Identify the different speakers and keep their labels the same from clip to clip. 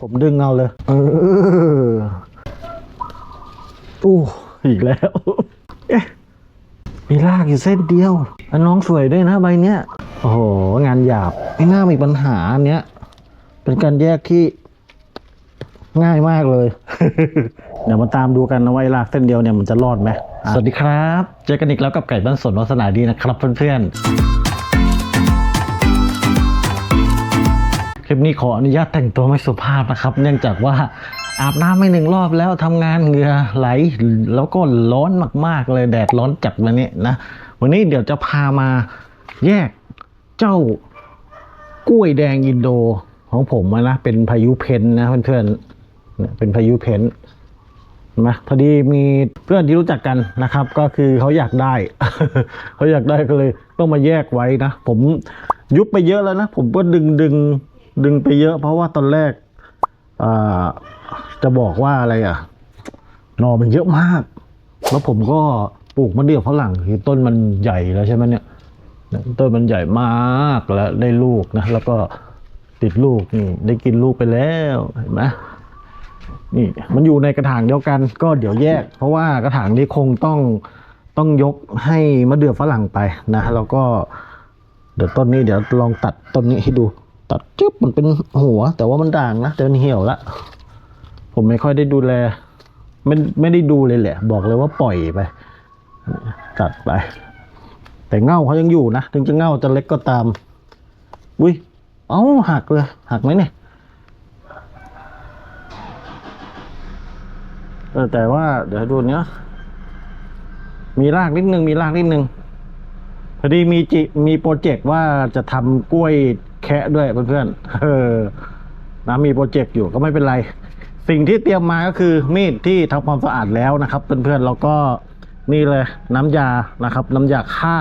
Speaker 1: ผมดึงเอาเลย เอออู้อีกแล้ว เอ๊ะ มีลากอยู่เส้นเดียวแล้วน้องสวยด้วยนะใบเนี้ย โอ้โห งานหยาบ ไม่น่ามีปัญหาอันเนี้ย เป็นการแยกที่ง่ายมากเลย เดี๋ยวมาตามดูกันนะว่าไอ้ลากเส้นเดียวเนี่ยมันจะรอดไหม สวัสดีครับ เจอกันอีกแล้วกับไก่บ้านสนวัสนาดีนะครับเพื่อนๆ คลิปนี้ขออนุญาตแต่งตัวไม่สุภาพนะครับ เนื่องจากว่าอาบน้ำไม่หนึ่งรอบแล้วทำงานเหงื่อไหล แล้วก็ร้อนมากๆเลยแดดร้อนจัดวันนี้นะ วันนี้เดี๋ยวจะพามาแยกเจ้ากล้วยแดงอินโดของผมนะ เป็นพายุเพนนะเพื่อนๆเนี่ยเป็นพายุเพนนะพอดีมีเพื่อนที่รู้จักกันนะครับ ก็คือเขาอยากได้ เขาอยากได้ก็เลยต้องมาแยกไว้นะ ผมยุบไปเยอะแล้วนะ ผมก็ดึงดึง ดึงไปเยอะ เพราะว่าตอนแรกจะบอกว่าอะไรอะหนอมันเยอะมาก แล้วผมก็ปลูกมะเดื่อฝรั่งคือต้นมันใหญ่แล้วใช่ไหมเนี่ยต้นมันใหญ่มากแล้วได้ลูกนะแล้วก็ติดลูกนี่ได้กินลูกไปแล้วเห็นไหมนี่มันอยู่ในกระถางเดียวกัน ก็เดี๋ยวแยก เพราะว่ากระถางนี้คงต้องต้องยกให้มะเดื่อฝรั่งไปนะแล้วก็เดี๋ยวต้นนี้เดี๋ยวลองตัดต้นนี้ให้ดู ตัดจึ๊บมันเป็นหัว แต่ว่ามันด่างนะแต่มันเหี่ยวละ ผมไม่ค่อยได้ดูแล ไม่ไม่ได้ดูเลยแหละ บอกเลยว่าปล่อยไปตัดไป แต่เง่าเขายังอยู่นะ ถึงจะเง่าจะเล็กก็ตามอุ้ยเอ้าหักเลย หักไหมเนี่ยแต่ว่าเดี๋ยวดูเนี้ยมีรากนิดนึงมีรากนิดนึงพอดีมีจิมีโปรเจกต์ว่าจะทำกล้วย แคะด้วยเพื่อนๆเออนะมีโปรเจกต์อยู่ก็ไม่เป็นไร สิ่งที่เตรียมมาก็คือมีดที่ทำความสะอาดแล้วนะครับ เพื่อนๆแล้วก็นี่เลยน้ำยานะครับ น้ำยาฆ่า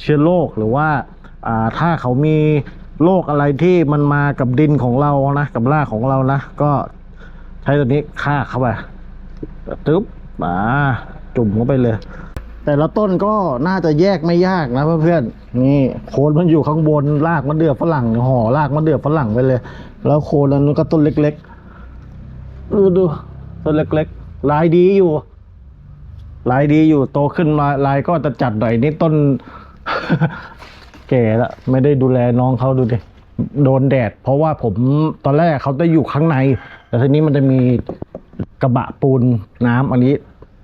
Speaker 1: เชื้อโรคหรือว่าอ่าถ้าเขามีโรคอะไรที่มันมากับดินของเรานะกับรากของเรานะก็ใช้ตัวนี้ฆ่าเข้าไปตึ๊บมาจุ่มเข้าไปเลย แต่ละต้นก็น่าจะแยกไม่ยากนะเพื่อนๆนี่โคนมันอยู่ข้างบนรากมะเดื่อฝรั่งห่อรากมะเดื่อฝรั่งไปเลย แล้วโคนอันนู้นก็ต้นเล็กๆดูดูต้นเล็กๆลายดีอยู่ลายดีอยู่โตขึ้นมาลายก็จะจัดหน่อยนี่ต้น แก่แล้วไม่ได้ดูแลน้องเขาดูดิโดนแดด เพราะว่าผมตอนแรกเขาจะอยู่ข้างใน แต่ทีนี้มันจะมีกระบะปูนน้ำอันนี้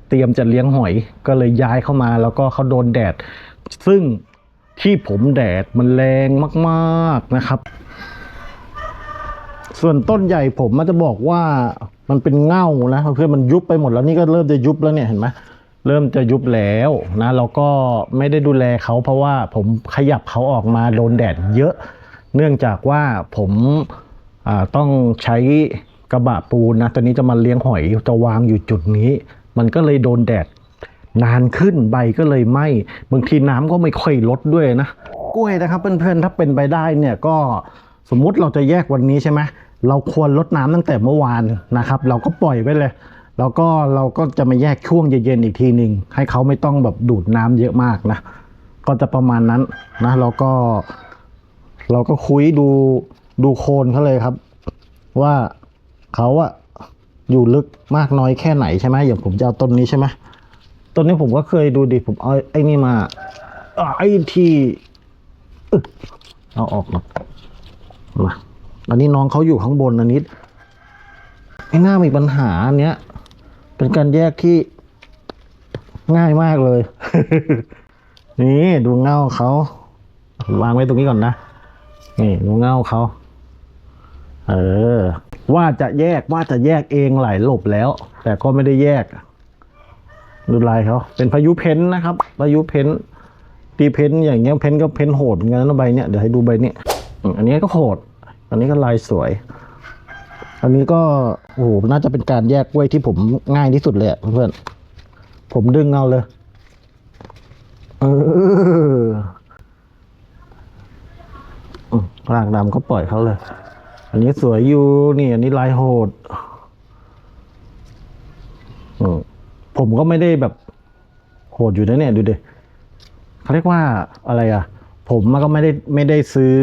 Speaker 1: เตรียมจะเลี้ยงหอยก็เลยย้ายเข้ามาแล้วก็เขาโดนแดด ซึ่งที่ผมแดดมันแรงมากๆนะครับ ส่วนต้นใหญ่ผมมันจะบอกว่ามันเป็นเง่านะเพื่อนมันยุบไปหมดแล้วนี่ก็เริ่มจะยุบแล้วเนี่ยเห็นไหมเริ่มจะยุบแล้วนะแล้วก็ไม่ได้ดูแลเขาเพราะว่าผมขยับเขาออกมาโดนแดดเยอะ เนื่องจากว่าผมต้องใช้กระบะปูนนะตอนนี้จะมาเลี้ยงหอยจะวางอยู่จุดนี้ มันก็เลยโดนแดดนานขึ้นใบก็เลยไหม้บางทีน้ำก็ไม่ค่อยลดด้วยนะกล้วยนะครับเพื่อนๆถ้าเป็นไปได้เนี่ยก็สมมุติเราจะแยกวันนี้ใช่ไหมเราควรลดน้ำตั้งแต่เมื่อวานนะครับ เราก็ปล่อยไว้เลย แล้วก็เราก็จะมาแยกช่วงเย็นๆอีกทีหนึ่งให้เขาไม่ต้องแบบดูดน้ำเยอะมากนะก็จะประมาณนั้นนะแล้วก็ เราก็คุยดูดูโคนเขาเลยครับ ว่าเขาอะ อยู่ลึกมากน้อยแค่ไหนใช่ไหมอย่างผมจะเอาต้นนี้ใช่ไหมต้นนี้ผมก็เคยดูดิผมเอาไอ้นี่มาไอ้ที่เอาออกหน่อยมาอันนี้น้องเขาอยู่ข้างบนอันนี้ไม่น่ามีปัญหาอันเนี้ยเป็นการแยกที่ง่ายมากเลย นี่ดูเงาเขาวางไว้ตรงนี้ก่อนนะ นี่ดูเงาเขา เออ ว่าจะแยกว่าจะแยกเองหลายหลบแล้ว แต่ก็ไม่ได้แยก ดูลายเขาเป็นพายุเพ้นท์นะครับพายุเพ้นท์ตีเพ้นท์อย่างเงี้ยเพ้นท์ก็เพ้นท์โหดเหมือนกันนะใบเนี้ยเดี๋ยวให้ดูใบนี้ยอันนี้ก็โหด อันนี้ก็ลายสวย อันนี้ก็โอ้โหน่าจะเป็นการแยกกล้วยที่ผมง่ายที่สุดเลยเพื่อนผมดึงเอาเลยเอออืมรากดำก็ปล่อยเขาเลย อันนี้สวยอยู่นี่อันนี้ลายโหดอืมผมก็ไม่ได้แบบ โหดอยู่นะเนี่ยดูดิเขาเรียกว่าอะไรอะผมมันก็ไม่ได้ไม่ได้ซื้อ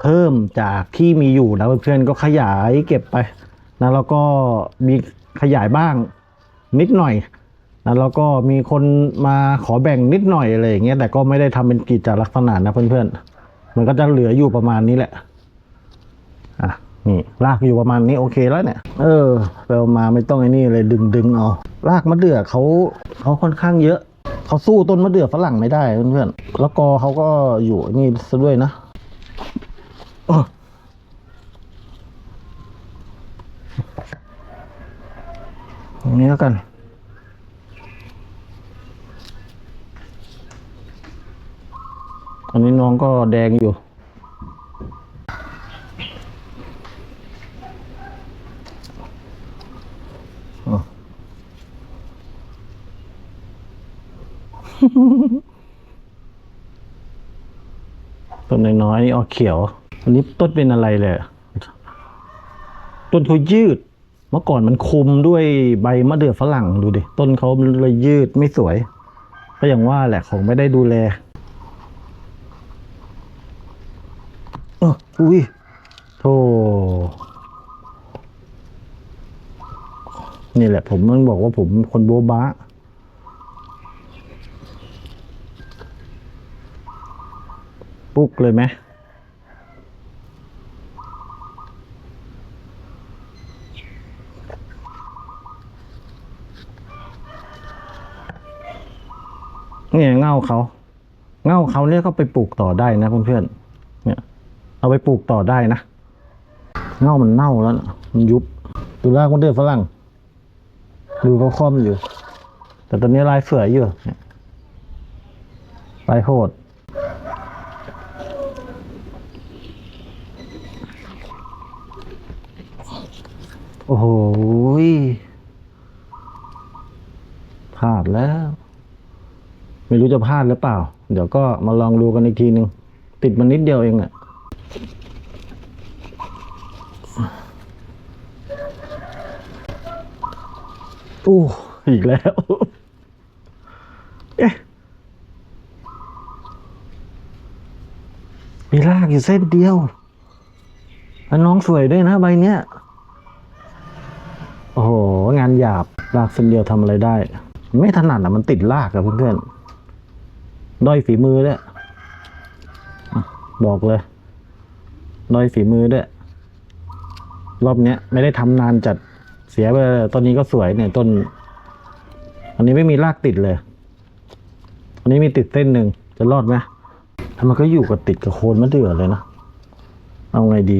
Speaker 1: เพิ่มจากที่มีอยู่นะเพื่อนๆก็ขยายเก็บไปนะแล้วก็มีขยายบ้างนิดหน่อยนะแล้วก็มีคนมาขอแบ่งนิดหน่อยอะไรอย่างเงี้ยแต่ก็ไม่ได้ทำเป็นกิจลักษณะนะเพื่อนๆมันก็จะเหลืออยู่ประมาณนี้แหละ นี่ลากอยู่ประมาณนี้โอเคแล้วเนี่ย เออไปเอามาไม่ต้องไอ้นี่เลยดึงดึงเอาลากมะเดื่อเขาเขาค่อนข้างเยอะเขาสู้ต้นมะเดื่อฝรั่งไม่ได้เพื่อนๆแล้วกอเขาก็อยู่นี่ซะด้วยนะเอออย่างนี้แล้วกันอันนี้น้องก็แดงอยู่ ต้นน้อยๆออกเขียว อันนี้ต้นเป็นอะไรเลย ต้นเขายืด เมื่อก่อนมันคุมด้วยใบมะเดื่อฝรั่งดูดิ ต้นเขาเลยยืดไม่สวย ก็อย่างว่าแหละของไม่ได้ดูแลเอออุ้ยโธ่นี่แหละผมมันบอกว่าผมคนโบ๊ะบ้า ปุ๊กเลยไหมเนี่ยเง่าเขาเง่าเขาเนี่ยก็ไปปลูกต่อได้นะเพื่อนๆเนี่ย เอาไปปลูกต่อได้นะเง่ามันเน่าแล้วนะมันยุบดูรากมันเดือฝรั่งดูเขาค่อมอยู่ แต่ตอนนี้ลายเฟื่อยอยู่ลายโหด โอ้โหยพลา ดแล้ว ไม่รู้จะพลาดหรือเปล่า เดี๋ยวก็มาลองดูกันอีกทีหนึ่งติดมันนิดเดียวเองอะอู้อีกแล้วเอ๊ะมีลากอยู่เส้นเดียวแล้วน้องสวยด้วยนะใบเนี้ย โอ้โห งานหยาบ ลากเส้นเดียวทำอะไรได้ ไม่ถนัดอะมันติดลากอะเพื่อนๆด้อยฝีมือด้วยอะบอกเลยด้อยฝีมือด้วยรอบเนี้ยไม่ได้ทำนานจัดเสียไปต้นนี้ก็สวยเนี่ยต้น อันนี้ไม่มีรากติดเลย อันนี้มีติดเส้นหนึ่งจะรอดไหมถ้ามันก็อยู่กับติดกับโคนมะเดื่อเลยนะ เอาไงดี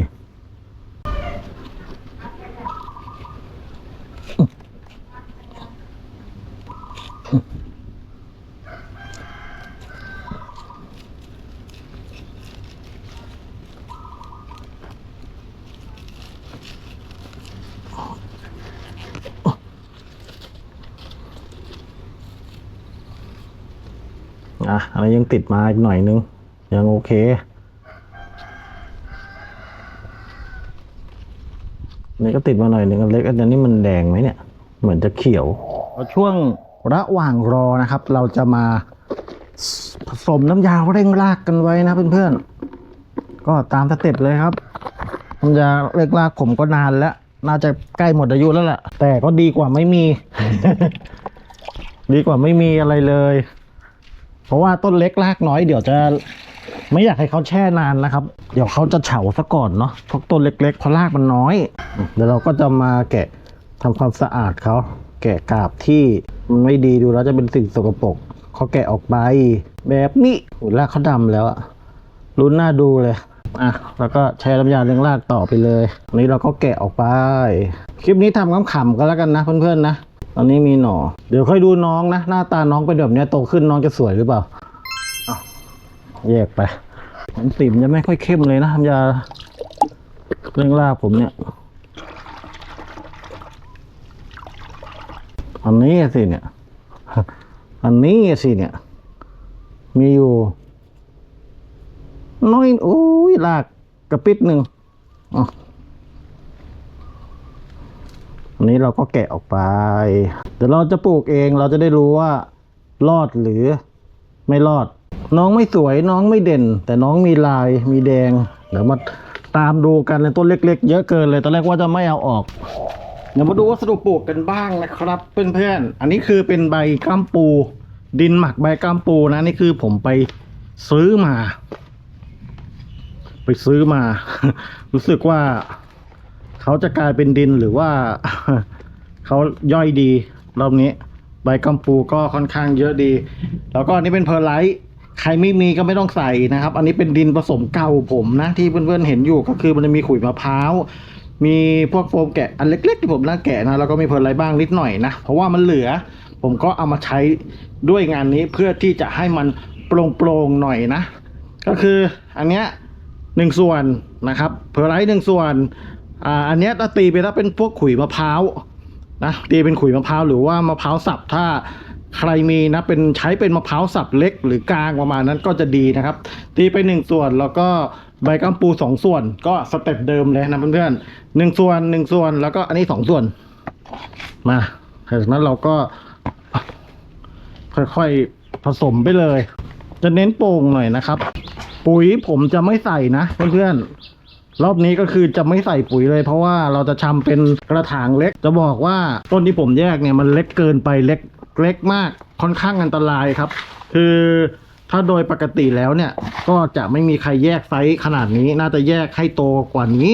Speaker 1: อะอั นยังติดมาอีกหน่อยนึง ยังโอเค นี่ก็ติดมาหน่อยหนึ่งเล็กอันนี้มันแดงไหมเนี่ย เหมือนจะเขียว ช่วงระหว่างรอนะครับ เราจะมาผสมน้ำยาเร่งรากกันไว้นะเพื่อนๆ ก็ตามสเต็ปเลยครับน้ำยาเร่งรากผมก็นานแล้ว น่าจะใกล้หมดอายุแล้วแหละ แต่ก็ดีกว่าไม่มี ดีกว่าไม่มีอะไรเลย เพราะว่าต้นเล็กรากน้อยเดี๋ยวจะไม่อยากให้เขาแช่นานนะครับ เดี๋ยวเขาจะเฉาซะก่อนเนาะเพวกต้นเล็กๆเพราะรากมันน้อย เดี๋ยวเราก็จะมาแกะทำความสะอาดเขาแกะกาบที่มันไม่ดีดูแล้วจะเป็นสิ่งสกปรกเขาแกะออกไปแบบนี้โอ้รากเขาดำแล้วอะรุ้นหน้าดูเลยอะแล้วก็ใช้น้ำยาเลี้ยงรากต่อไปเลยอันนี้เราก็แกะออกไป คลิปนี้ทำขำๆกันแล้วกันนะเพื่อนๆนะ ตอนนี้มีหน่อ เดี๋ยวค่อยดูน้องนะ หน้าตาน้องเป็นแบบนี้โตขึ้นน้องจะสวยหรือเปล่าอ้าแยกไปมันสีมันจะไม่ค่อยเข้มเลยนะทำยาเรื่องราผมเนี่ย อันนี้สิเนี่ย อันนี้สิเนี่ย มีอยู่ น้อยโอ้ยลากกระปิดหนึ่งอ๋อ อั นนี้เราก็แกะออกไป เดี๋ยวเราจะปลูกเองเราจะได้รู้ว่า รอดหรือไม่รอด น้องไม่สวยน้องไม่เด่น แต่น้องมีลายมีแดง เดี๋ยวมาตามดูกันในต้นเล็ก ๆ เยอะเกินเลยตอนแรกว่าจะไม่เอาออก เดี๋ยวมาดูวัสดุปลูกกันบ้างนะครับ เพื่อนๆ อันนี้คือเป็นใบก้ามปู ดินหมักใบก้ามปูนะนี่คือผมไปซื้อมา ไปซื้อมา รู้สึกว่า เขาจะกลายเป็นดินหรือว่า เขาย่อยดีรอบนี้ ใบกัมปูก็ค่อนข้างเยอะดี แล้วก็อันนี้เป็นเพอร์ไลท์ใครไม่มีก็ไม่ต้องใส่นะครับ อันนี้เป็นดินผสมเก่าผมนะ ที่เพื่อนๆเห็นอยู่ก็คือมันจะมีขุยมะพร้าวมีพวกโฟมแกะอันเล็กๆที่ผมน่าแกะนะแล้วก็มีเพอร์ไลท์บ้างนิดหน่อยนะ เพราะว่ามันเหลือ ผมก็เอามาใช้ด้วยงานนี้เพื่อที่จะให้มันโปร่งๆหน่อยนะ ก็คืออันเนี้ยหนึ่งส่วนนะครับเพอร์ไลท์หนึ่งส่วน อ่าอันนี้ถ้าตีไปถ้าเป็นพวกขุยมะพร้าวนะตีเป็นขุยมะพร้าวหรือว่ามะพร้าวสับถ้าใครมีนะเป็นใช้เป็นมะพร้าวสับเล็กหรือกลางประมาณนั้นก็จะดีนะครับ ตีไปหนึ่งส่วนแล้วก็ใบกัมปูสองส่วน ก็สเต็ปเดิมเลยนะเพื่อนๆหนึ่งส่วนหนึ่งส่วนแล้วก็อันนี้สองส่วน มาจากนั้นเราก็ค่อยๆผสมไปเลย จะเน้นโป่งหน่อยนะครับ ปุ๋ยผมจะไม่ใส่นะเพื่อนๆ รอบนี้ก็คือจะไม่ใส่ปุ๋ยเลย เพราะว่าเราจะทำเป็นกระถางเล็ก จะบอกว่าต้นที่ผมแยกเนี่ยมันเล็กเกินไปเล็กเล็กมากค่อนข้างอันตรายครับ คือถ้าโดยปกติแล้วเนี่ย ก็จะไม่มีใครแยกไซส์ขนาดนี้ น่าจะแยกให้โตกว่านี้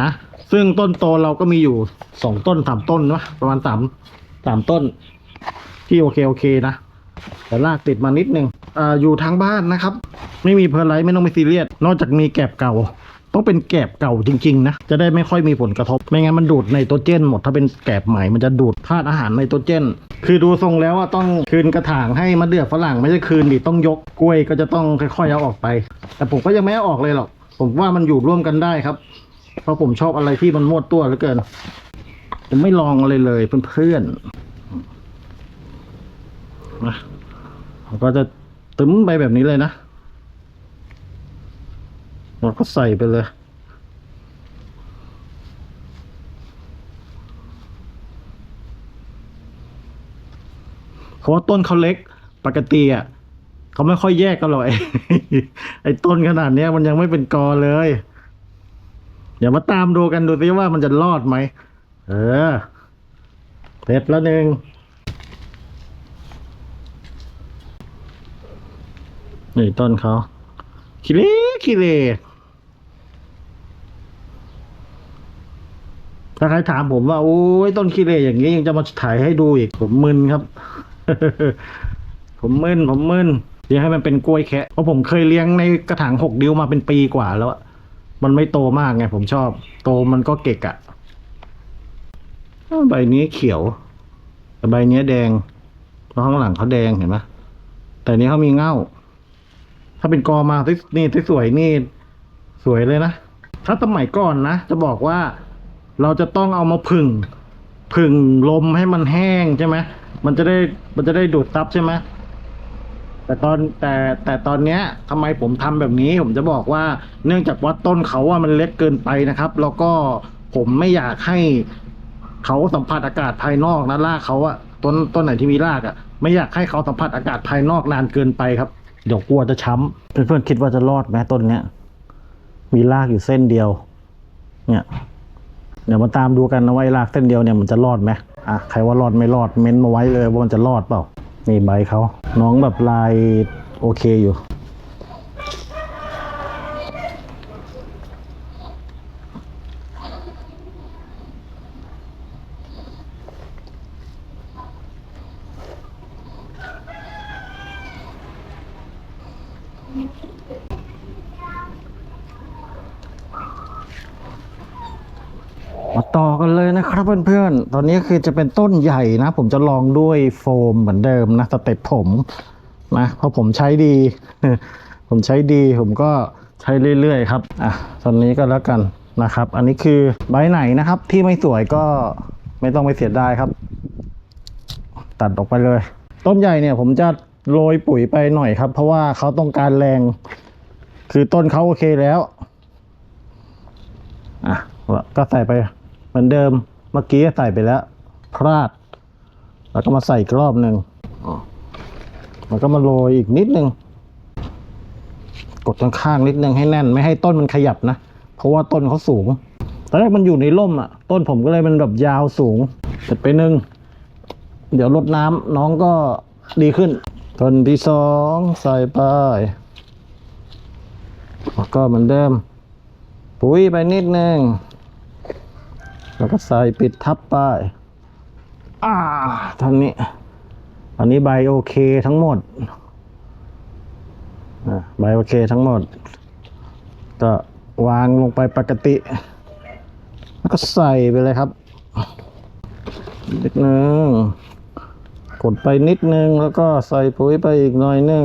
Speaker 1: นะ ซึ่งต้นโตเราก็มีอยู่สองต้นสามต้นวะประมาณสามสามต้น ที่โอเคโอเคนะแต่ลากติดมานิดนึงออยู่ทางบ้านนะครับ ไม่มีเพอร์ไลท์ไม่ต้องไปซีเรียสนอกจากมีแกบเก่า ต้องเป็นแกบเก่าจริงๆนะจะได้ไม่ค่อยมีผลกระทบ ไม่งั้นมันดูดไนโตรเจนหมดถ้าเป็นแกบใหม่มันจะดูดธาตุอาหารไนโตรเจน คือดูทรงแล้วอะต้องคืนกระถางให้มะเดื่อฝรั่งไม่ใช่คืนดิต้องยกกล้วยก็จะต้องค่อยๆเอาออกไป แต่ผมก็ยังไม่เอาออกเลยหรอกผมว่ามันอยู่ร่วมกันได้ครับ เพราะผมชอบอะไรที่มันมวดตัวเหลือเกินผมไม่ลองอะไรเลยเพื่อนๆนะก็จะตึ้มไปแบบนี้เลยนะ เราก็ใส่ไปเลย เพราะว่าต้นเขาเล็กปกติอะเขาไม่ค่อยแยกกันหรอกไอ้ไอ้ต้นขนาดเนี้ยมันยังไม่เป็นกอเลย เดี๋ยวมาตามดูกันดูสิว่ามันจะรอดไหม เออเสร็จแล้วหนึ่งนี่ต้นเขาคิเลคิเล ถ้าใครถามผมว่า โอ้ยต้นคิเล่อย่างนี้ยังจะมาถ่ายให้ดูอีก ผมมึนครับ ผมมึนผมมึนเลี้ยงให้มันเป็นกล้วยแคะเพราะผมเคยเลี้ยงในกระถางหกดิ้วมาเป็นปีกว่าแล้วมันไม่โตมากไงผมชอบ โตมันก็เกะกะอ้าวใบนี้เขียวแต่ใบนี้แดงเพราะข้างหลังเขาแดงเห็นไหมแต่อันนี้เขามีเง่า ถ้าเป็นกอมาที่นี่ที่สวยนี่ สวยเลยนะถ้าสมัยก่อนนะจะบอกว่า เราจะต้องเอามาผึ่งผึ่งลมให้มันแห้งใช่ไหมมันจะได้มันจะได้ดูดซับใช่ไหมแต่ตอนแต่แต่ตอนเนี้ยทำไมผมทำแบบนี้ ผมจะบอกว่าเนื่องจากว่าต้นเขาว่ามันเล็กเกินไปนะครับ แล้วก็ผมไม่อยากให้เขาสัมผัสอากาศภายนอกนะรากเขาอะต้นต้นไหนที่มีรากอะไม่อยากให้เขาสัมผัสอากาศภายนอกนานเกินไปครับ เดี๋ยวกลัวจะช้ำเพื่อนๆคิดว่าจะรอดไหมต้นเนี้ยมีรากอยู่เส้นเดียว เนี่ย เดี๋ยวมาตามดูกันนะว่าไอ้รากเส้นเดียวเนี่ยมันจะรอดไหมอะใครว่ารอดไม่รอดเม้นต์มาไว้เลยว่ามันจะรอดเปล่า นี่ใบเขาน้องแบบลายโอเคอยู่ มาต่อกันเลยนะครับเพื่ อนๆตอนนี้คือจะเป็นต้นใหญ่นะ ผมจะลองด้วยโฟมเหมือนเดิมนะสเต็ปผมนะเพราะผมใช้ดี ผมใช้ดีผมก็ใช้เรื่อยๆครับอะตอนนี้ก็แล้วกันนะครับ อันนี้คือใบไหนนะครับ ที่ไม่สวยก็ไม่ต้องไปเสียดายครับ ตัดออกไปเลย ต้นใหญ่เนี่ย ผมจะโรยปุ๋ยไปหน่อยครับ เพราะว่าเขาต้องการแรง คือต้นเขาโอเคแล้วอะก็ใส่ไปเหมือนเดิม มื่อกี้ใส่ไปแล้ว พลาด แล้วก็มาใส่อีกรอบหนึ่งแล้วก็มาโรยอีกนิดนึง กดข้างๆนิดนึงให้แน่น ไม่ให้ต้นมันขยับนะ เพราะว่าต้นเขาสูง ตอนแรกมันอยู่ในร่มอะ ต้นผมก็เลยมันแบบยาวสูงเสร็จไปหนึ่ง เดี๋ยวลดน้ำน้องก็ดีขึ้นต้นที่สองใส่ไปแล้วก็เหมือนเดิม ปุ๋ยไปนิดนึง แล้วก็ใส่ปิดทับไปอ่าท่านี้ อันนี้ใบโอเคทั้งหมดอะใบโอเคทั้งหมด ก็วางลงไปปกติ แล้วก็ใส่ไปเลยครับนิดนึงกดไปนิดนึง แล้วก็ใส่ปุ๋ยไปอีกหน่อยนึง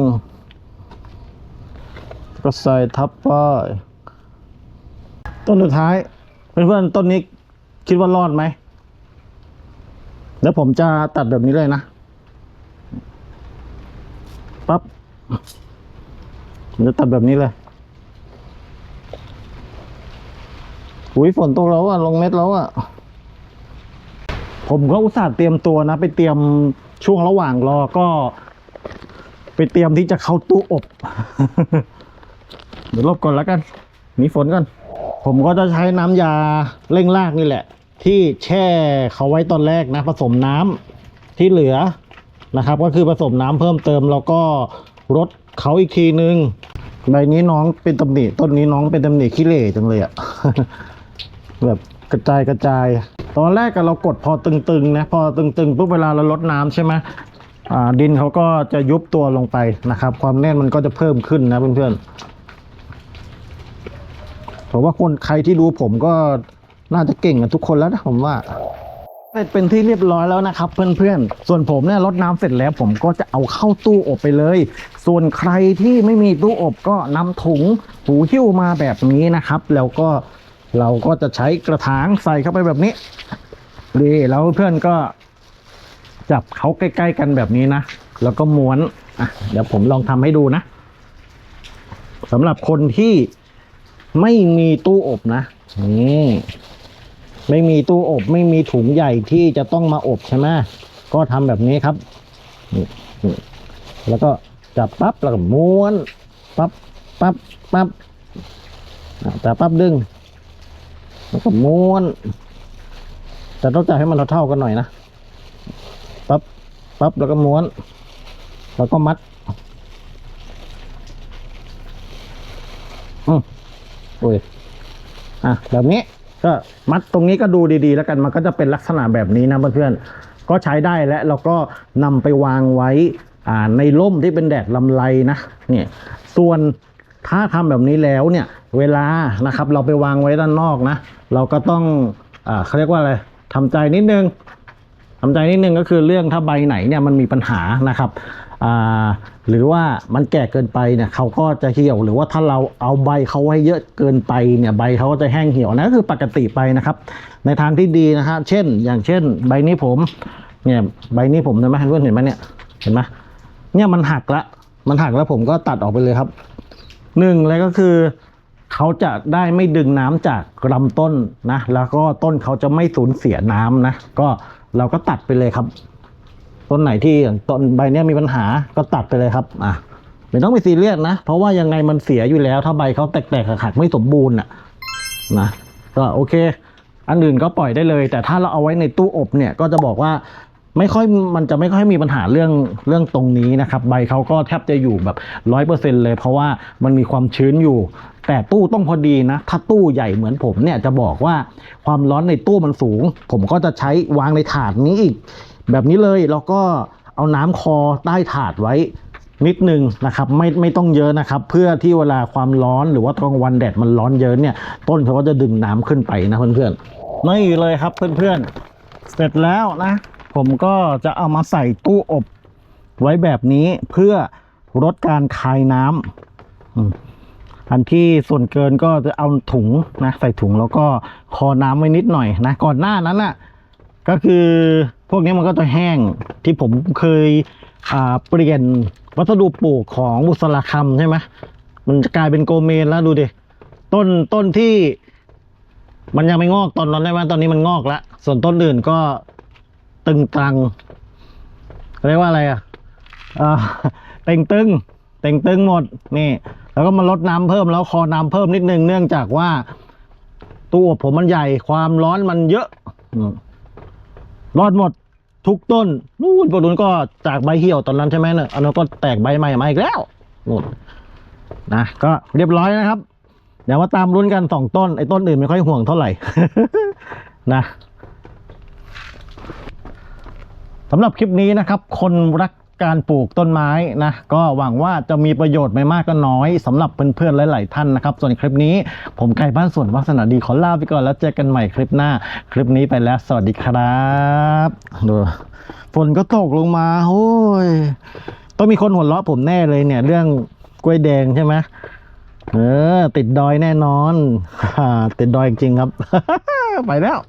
Speaker 1: ก็ใส่ทับไปต้นสุดท้ายเพื่อนๆต้นนี้ คิดว่ารอดไหมแล้วผมจะตัดแบบนี้เลยนะปั๊บผมจะตัดแบบนี้เลยอุ้ยฝนตกแล้วอะลงเม็ดแล้วอะผมก็อุตส่าห์เตรียมตัวนะ ไปเตรียมช่วงระหว่างรอก็ ไปเตรียมที่จะเข้าตู้อบ เดี๋ยวลบก่อนแล้วกันหนีฝนก่อน ผมก็จะใช้น้ำยาเร่งรากนี่แหละ ที่แช่เขาไว้ตอนแรกนะ ผสมน้ำที่เหลือนะครับ ก็คือผสมน้ำเพิ่มเติมแล้วก็รดเขาอีกทีนึงใบนี้น้องเป็นตำหนิต้นนี้น้องเป็นตำหนิขี้เหร่จังเลยอะแบบกระจายกระจาย ตอนแรกเรากดพอตึงๆนะพอตึงๆปุ๊บเวลาเราลดน้ำใช่ไหมดินเขาก็จะยุบตัวลงไปนะครับ ความแน่นมันก็จะเพิ่มขึ้นนะเพื่อนๆผมว่าคนใครที่ดูผมก็ น่าจะเก่งกันทุกคนแล้วนะผมว่าเสร็จเป็นที่เรียบร้อยแล้วนะครับ เพื่อนๆ ส่วนผมเนี่ยลดน้ำเสร็จแล้วผมก็จะเอาเข้าตู้อบไปเลย ส่วนใครที่ไม่มีตู้อบก็นำถุงหูหิ้วมาแบบนี้นะครับ แล้วก็เราก็จะใช้กระถางใส่เข้าไปแบบนี้ดีแล้วเพื่อนก็จับเขาใกล้ ๆ กันแบบนี้นะ แล้วก็ม้วนอะเดี๋ยวผมลองทำให้ดูนะสำหรับคนที่ไม่มีตู้อบนะนี่ ไม่มีตู้อบไม่มีถุงใหญ่ที่จะต้องมาอบใช่ไหมก็ทำแบบนี้ครับแล้วก็จับปั๊บแล้วก็ม้วนปั๊บปั๊บปั๊บจับปั๊บดึง แล้วก็ม้วน แต่ต้องจับให้มันเท่าๆกันหน่อยนะปั๊บปั๊บแล้วก็ม้วน แล้วก็มัดอืมโอ้ยอะแบบนี้ ก็มัดตรงนี้ก็ดูดีๆ แล้วกันมันก็จะเป็นลักษณะแบบนี้นะเพื่อนๆก็ใช้ได้และเราก็นำไปวางไว้อ่าในร่มที่เป็นแดดลำไรนะเนี่ยส่วนถ้าทำแบบนี้แล้วเนี่ยเวลานะครับเราไปวางไว้ด้านนอกนะ เราก็ต้องอ่าเขาเรียกว่าอะไรทำใจนิดนึงทำใจนิดนึงก็คือเรื่องถ้าใบไหนเนี่ยมันมีปัญหานะครับ หรือว่ามันแก่เกินไปเนี่ยเขาก็จะเหี่ยว หรือว่าถ้าเราเอาใบเขาไว้เยอะเกินไปเนี่ยใบเขาก็จะแห้งเหี่ยวนะก็คือปกติไปนะครับ ในทางที่ดีนะฮะเช่น อย่างเช่น ใบนี้ผมเนี่ยใบนี้ผมเห็นไหมเพื่อนเห็นไหมเนี่ยเห็นไหมเนี่ยมันหักละมันหักแล้วผมก็ตัดออกไปเลยครับหนึ่งเลยก็คือเขาจะได้ไม่ดึงน้ำจากลำต้นนะ แล้วก็ต้นเขาจะไม่สูญเสียน้ำนะ ก็เราก็ตัดไปเลยครับ ต้นไหนที่ต้นใบเนี้ยมีปัญหาก็ตัดไปเลยครับอะไม่ต้องไปซีเรียสนะ เพราะว่ายังไงมันเสียอยู่แล้ว ถ้าใบเขาแตกๆหักๆไม่สมบูรณ์อะนะก็โอเค อันอื่นก็ปล่อยได้เลย แต่ถ้าเราเอาไว้ในตู้อบเนี่ยก็จะบอกว่าไม่ค่อยมันจะไม่ค่อยมีปัญหาเรื่องเรื่องตรงนี้นะครับ ใบเขาก็แทบจะอยู่แบบร้อยเปอร์เซ็นเลย เพราะว่ามันมีความชื้นอยู่ แต่ตู้ต้องพอดีนะ ถ้าตู้ใหญ่เหมือนผมเนี่ยจะบอกว่าความร้อนในตู้มันสูง ผมก็จะใช้วางในถาดนี้อีก แบบนี้เลยแล้วก็เอาน้ำคอใต้ถาดไว้นิดนึงนะครับไม่ไม่ต้องเยอะนะครับ เพื่อที่เวลาความร้อนหรือว่ากลางวันแดดมันร้อนเยอะเนี่ย ต้นเขาก็จะดึงน้ำขึ้นไปนะเพื่อนๆนี่เลยครับเพื่อนๆ เสร็จแล้วนะ ผมก็จะเอามาใส่ตู้อบ ไว้แบบนี้เพื่อลดการคายน้ำอืมอันที่ส่วนเกินก็จะเอาถุงนะใส่ถุงแล้วก็คอน้ำไว้นิดหน่อยนะก่อนหน้านั้นน่ะก็คือ พวกนี้มันก็จะแห้งที่ผมเคยเปลี่ยนวัสดุปลูกของบุษราคำใช่ไหมมันจะกลายเป็นโกเมนแล้วดูดิ ต้นต้นที่มันยังไม่งอกตอนนั้นได้ไหมตอนนี้มันงอกแล้วส่วนต้นอื่นก็ตึงตังเรียกว่าอะไรอะอ่าเต่งตึงเต่งตึงหมดนี่ แล้วก็มาลดน้ำเพิ่มแล้วคอน้ำเพิ่มนิดนึงเนื่องจากว่าตู้อบผมมันใหญ่ความร้อนมันเยอะรอดหมด ทุกต้นนู่นพวกนู้นก็จากใบเหี่ยวตอนนั้นใช่ไหมเนี่ยอันนั้นก็แตกใบใหม่มาอีกแล้วนู่นนะก็เรียบร้อยนะครับ เดี๋ยวมาตามรุ่นกันสองต้นไอ้ต้นอื่นไม่ค่อยห่วงเท่าไหร่ นะสำหรับคลิปนี้นะครับ คนรัก การปลูกต้นไม้นะก็หวังว่าจะมีประโยชน์ไม่มากก็น้อยสำหรับเพื่อนๆหลาย ๆ ท่านนะครับ ส่วนคลิปนี้ผมไก่บ้านสวนวัฒนาดีขอลาไปก่อนแล้วเจอกันใหม่คลิปหน้า คลิปนี้ไปแล้ว สวัสดีครับดูฝนก็ตกลงมาโอ้ยต้องมีคนหัวเราะผมแน่เลยเนี่ย เรื่องกล้วยแดงใช่ไหมเออ ติดดอยแน่นอนติดดอยจริงครับ ไปแล้ว